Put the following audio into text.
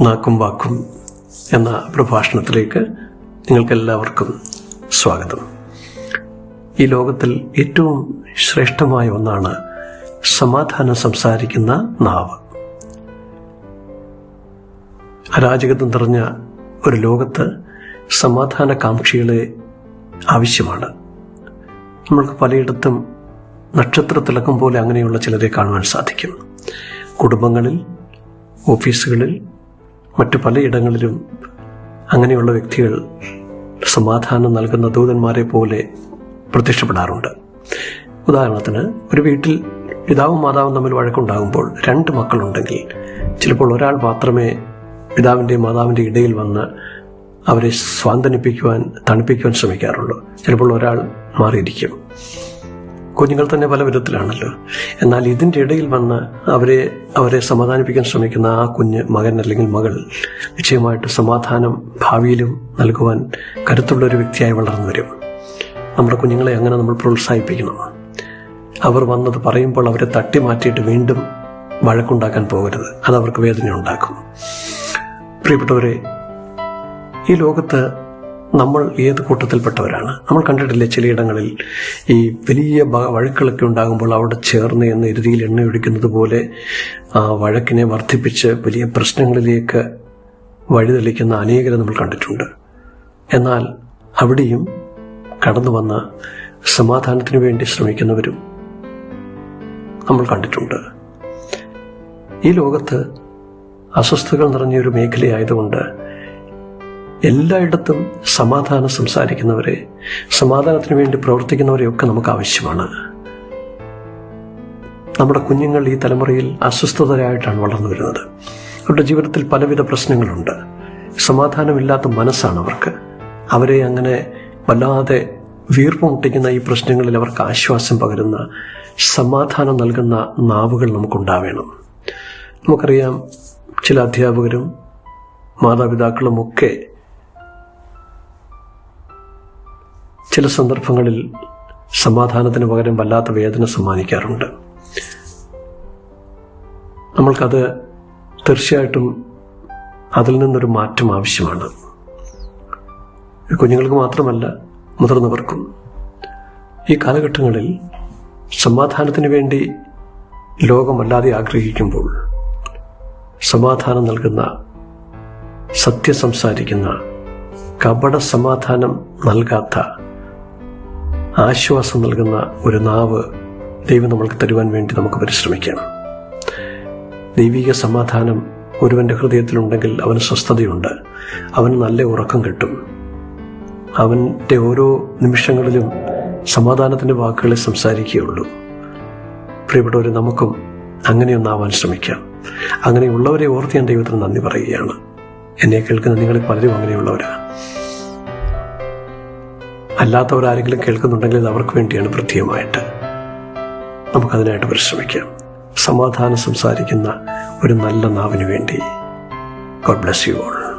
നാക്കും വാക്കും എന്ന പ്രഭാഷണത്തിലേക്ക് നിങ്ങൾക്കെല്ലാവർക്കും സ്വാഗതം. ഈ ലോകത്തിൽ ഏറ്റവും ശ്രേഷ്ഠമായ ഒന്നാണ് സമാധാനം സംസാരിക്കുന്ന നാവ്. അരാജകത്വം നിറഞ്ഞ ഒരു ലോകത്ത് സമാധാന കാംക്ഷികളെ ആവശ്യമാണ്. നമ്മൾക്ക് പലയിടത്തും നക്ഷത്ര നക്ഷത്രത്തിളക്കം പോലെ അങ്ങനെയുള്ള ചിലരെ കാണുവാൻ സാധിക്കും. കുടുംബങ്ങളിൽ ഓഫീസുകളിൽ മറ്റു പലയിടങ്ങളിലും അങ്ങനെയുള്ള വ്യക്തികൾ സമാധാനം നൽകുന്ന ദൂതന്മാരെ പോലെ പ്രത്യക്ഷപ്പെടാറുണ്ട്. ഉദാഹരണത്തിന് ഒരു വീട്ടിൽ പിതാവും മാതാവും തമ്മിൽ വഴക്കുണ്ടാകുമ്പോൾ രണ്ട് മക്കളുണ്ടെങ്കിൽ ചിലപ്പോൾ ഒരാൾ മാത്രമേ പിതാവിന്റെയും മാതാവിന്റെ ഇടയിൽ വന്ന് അവരെ സ്വാന്തനിപ്പിക്കുവാൻ തണുപ്പിക്കുവാൻ ശ്രമിക്കാറുള്ളൂ. ചിലപ്പോൾ ഒരാൾ മാറിയിരിക്കും. കുഞ്ഞുങ്ങൾ തന്നെ പല വിധത്തിലാണല്ലോ. എന്നാൽ ഇതിന്റെ ഇടയിൽ വന്ന് അവരെ അവരെ സമാധാനിപ്പിക്കാൻ ശ്രമിക്കുന്ന ആ കുഞ്ഞ് മകൻ അല്ലെങ്കിൽ മകൾ നിശ്ചയമായിട്ട് സമാധാനം ഭാവിയിലും നൽകുവാൻ കരുത്തുള്ള ഒരു വ്യക്തിയായി വളർന്നു വരും. നമ്മുടെ കുഞ്ഞുങ്ങളെ അങ്ങനെ നമ്മൾ പ്രോത്സാഹിപ്പിക്കണം. അവർ വന്നത് പറയുമ്പോൾ അവരെ തട്ടി മാറ്റിയിട്ട് വീണ്ടും വഴക്കുണ്ടാക്കാൻ പോകരുത്. അത് അവർക്ക് വേദന ഉണ്ടാക്കും പ്രിയപ്പെട്ടവരെ ഈ ലോകത്ത് നമ്മൾ ഏത് കൂട്ടത്തിൽപ്പെട്ടവരാണ്? നമ്മൾ കണ്ടിട്ടില്ലേ ചിലയിടങ്ങളിൽ ഈ വലിയ വഴുക്കളൊക്കെ ഉണ്ടാകുമ്പോൾ അവിടെ ചേർന്ന് എന്ന് എരുതിയിൽ എണ്ണ ഒഴിക്കുന്നത് പോലെ ആ വഴക്കിനെ വർദ്ധിപ്പിച്ച് വലിയ പ്രശ്നങ്ങളിലേക്ക് വഴിതെളിക്കുന്ന അനേകരെ നമ്മൾ കണ്ടിട്ടുണ്ട്. എന്നാൽ അവിടെയും കടന്നു വന്ന സമാധാനത്തിന് വേണ്ടി ശ്രമിക്കുന്നവരും നമ്മൾ കണ്ടിട്ടുണ്ട്. ഈ ലോകത്ത് അസ്വസ്ഥതകൾ നിറഞ്ഞൊരു മേഖലയായതുകൊണ്ട് എല്ലായിടത്തും സമാധാനം സംസാരിക്കുന്നവരെ സമാധാനത്തിന് വേണ്ടി പ്രവർത്തിക്കുന്നവരെയൊക്കെ നമുക്ക് ആവശ്യമാണ് നമ്മുടെ കുഞ്ഞുങ്ങൾ ഈ തലമുറയിൽ അസ്വസ്ഥതരായിട്ടാണ് വളർന്നു വരുന്നത്. അവരുടെ ജീവിതത്തിൽ പലവിധ പ്രശ്നങ്ങളുണ്ട്. സമാധാനമില്ലാത്ത മനസ്സാണ് അവർക്ക് അവരെ അങ്ങനെ വല്ലാതെ വീർപ്പ് മുട്ടിക്കുന്ന ഈ പ്രശ്നങ്ങളിൽ അവർക്ക് ആശ്വാസം പകരുന്ന സമാധാനം നൽകുന്ന നാവുകൾ നമുക്കുണ്ടാവേണം. നമുക്കറിയാം ചില അധ്യാപകരും മാതാപിതാക്കളും ഒക്കെ ചില സന്ദർഭങ്ങളിൽ സമാധാനത്തിന് പകരം വല്ലാത്ത വേദന സമ്മാനിക്കാറുണ്ട്. നമ്മൾക്കത് തീർച്ചയായിട്ടും അതിൽ നിന്നൊരു മാറ്റം ആവശ്യമാണ്. കുഞ്ഞുങ്ങൾക്ക് മാത്രമല്ല മുതിർന്നവർക്കും. ഈ കാലഘട്ടങ്ങളിൽ സമാധാനത്തിന് വേണ്ടി ലോകം ആഗ്രഹിക്കുമ്പോൾ സമാധാനം നൽകുന്ന സത്യം സംസാരിക്കുന്ന കപട സമാധാനം നൽകാത്ത ആശ്വാസം നൽകുന്ന ഒരു നാവ് ദൈവം നമ്മൾക്ക് തരുവാൻ വേണ്ടി നമുക്ക് പരിശ്രമിക്കാം. ദൈവിക സമാധാനം ഒരുവന്റെ ഹൃദയത്തിലുണ്ടെങ്കിൽ അവന് സ്വസ്ഥതയുണ്ട്. അവന് നല്ല ഉറക്കം കിട്ടും. അവന്റെ ഓരോ നിമിഷങ്ങളിലും സമാധാനത്തിന്റെ വാക്കുകളെ സംസാരിക്കുകയുള്ളൂ. പ്രിയപ്പെട്ടവരെ നമുക്കും അങ്ങനെയൊന്നാവാൻ ശ്രമിക്കാം. അങ്ങനെയുള്ളവരെ ഓർത്ത് ഞാൻ ദൈവത്തിന് നന്ദി പറയുകയാണ്. എന്നെ കേൾക്കുന്ന നിങ്ങളിൽ പലരും അങ്ങനെയുള്ളവരാ. അല്ലാത്തവരാരെങ്കിലും കേൾക്കുന്നുണ്ടെങ്കിൽ അവർക്ക് വേണ്ടിയാണ് പ്രത്യേകമായിട്ട്. നമുക്കതിനായിട്ട് പരിശ്രമിക്കാം. സമാധാനം സംസാരിക്കുന്ന ഒരു നല്ല നാവിന് വേണ്ടി. God bless you all